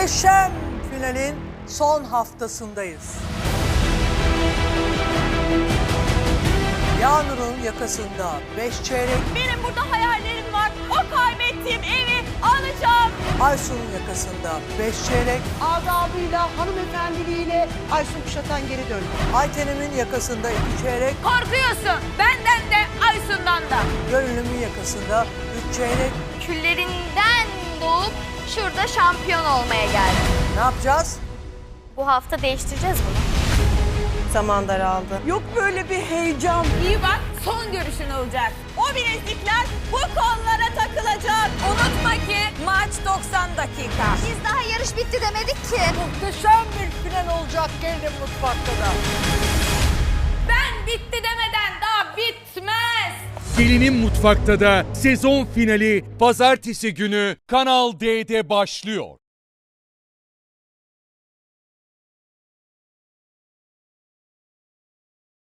Muhteşem finalin son haftasındayız. Yağnur'un yakasında 5 çeyrek, Benim burada hayallerim var. O kaybettiğim evi alacağım. Aysun'un yakasında 5 çeyrek, adabıyla, hanımefendiliğiyle Aysun Kuşatan geri döndü. Aytenem'in yakasında 2 çeyrek, Korkuyorsun. Benden de Aysun'dan da. Gönül'ümün yakasında 3 çeyrek. küllerinden şurada şampiyon olmaya geldim. Ne yapacağız? Bu hafta değiştireceğiz bunu. Zaman daraldı. Yok böyle bir heyecan. İyi bak son görüşün olacak. O bilezikler bu kollara takılacak. Unutma ki maç 90 dakika. Biz daha yarış bitti demedik ki. Muhteşem bir final olacak gelin mutfakta da. Gelinin Mutfak'ta da sezon finali pazartesi günü Kanal D'de başlıyor.